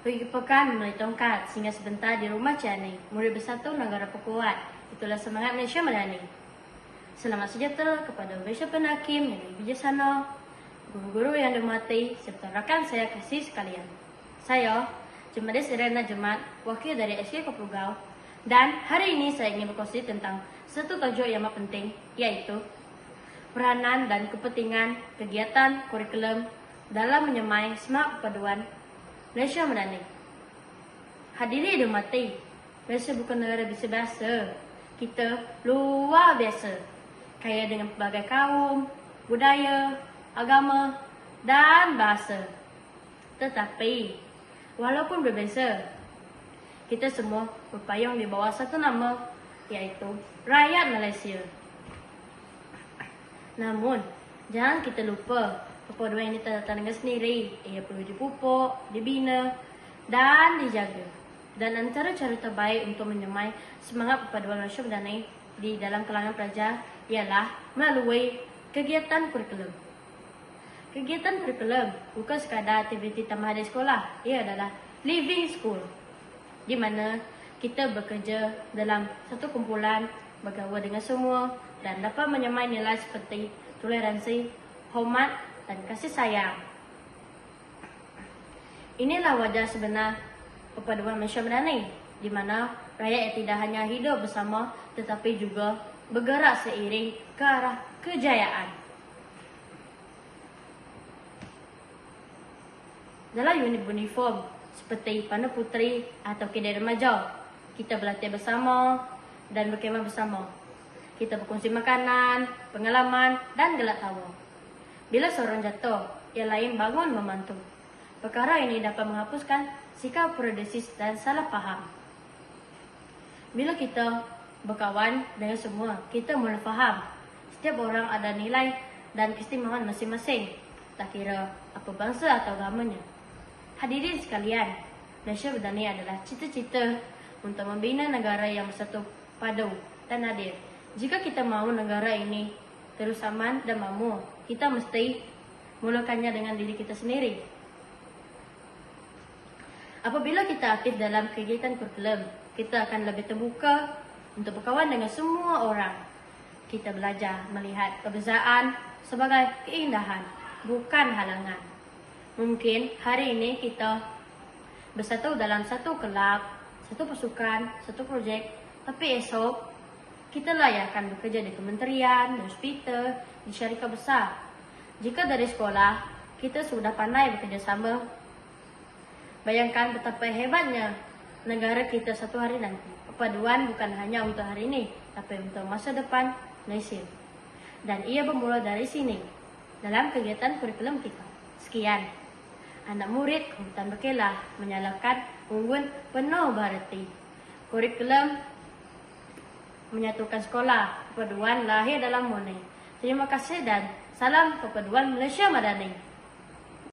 Pergi pekan mulai tongkat sehingga sebentar di rumah Ciani. Murid bersatu negara perkuat. Itulah semangat Malaysia Madani. Selamat sejahtera kepada Malaysia Penakim yang bijaksana, guru-guru yang dimati serta rakan saya kasih sekalian. Saya, Jemaat Serena Jemaat, wakil dari SK Kopugau dan hari ini saya ingin berkongsi tentang satu tajuk yang amat penting iaitu peranan dan kepentingan kegiatan kurikulum dalam menyemai semak perpaduan Malaysia Madani. Hadiri dimati, Malaysia bukan negara biasa-biasa. Kita luar biasa. Kaya dengan pelbagai kaum, budaya, agama dan bahasa. Tetapi, walaupun berbeza, kita semua berpayung di bawah satu nama iaitu rakyat Malaysia. Namun, jangan kita lupa tak datang dengan sendiri. Ia perlu dipupuk, dibina dan dijaga. Dan antara cara terbaik untuk menyemai semangat perpaduan Malaysia Madani di dalam kalangan pelajar ialah melalui kegiatan kurikulum. Kegiatan kurikulum bukan sekadar aktiviti tambahan di sekolah. Ia adalah living school. Di mana kita bekerja dalam satu kumpulan, bergaul dengan semua dan dapat menyemai nilai seperti toleransi, hormat dan kasih sayang. Inilah wajah sebenar perpaduan Malaysia Madani di mana rakyat yang tidak hanya hidup bersama tetapi juga bergerak seiring ke arah kejayaan. Dalam unit uniform seperti Pana Puteri atau Kedai Remaja, kita berlatih bersama dan berkemah bersama. Kita berkongsi makanan, pengalaman dan gelak tawa. Bila seorang jatuh, yang lain bangun membantu. Perkara ini dapat menghapuskan sikap predesis dan salah faham. Bila kita berkawan dengan semua, kita mula faham setiap orang ada nilai dan keistimewaan masing-masing. Tak kira apa bangsa atau agamanya. Hadirin sekalian, Malaysia Madani adalah cita-cita untuk membina negara yang bersatu padu dan adil. Jika kita mahu negara ini terus aman dan makmur, kita mesti mulakannya dengan diri kita sendiri. Apabila kita aktif dalam kegiatan kurikulum, kita akan lebih terbuka untuk berkawan dengan semua orang. Kita belajar melihat kebezaran sebagai keindahan, bukan halangan. Mungkin hari ini kita bersatu dalam satu kelab, satu pasukan, satu projek, tapi esok kita yang akan bekerja di kementerian, di hospital, di syarikat besar. Jika dari sekolah, kita sudah pandai bekerjasama. Bayangkan betapa hebatnya negara kita satu hari nanti. Perpaduan bukan hanya untuk hari ini, tapi untuk masa depan Malaysia. Dan ia bermula dari sini, dalam kegiatan kurikulum kita. Sekian. Anak murid Hutan Berkelah menyalakan unggun penuh berarti. Kurikulum menyatukan sekolah. Perpaduan lahir dalam murni. Terima kasih dan salam perpaduan Malaysia Madani.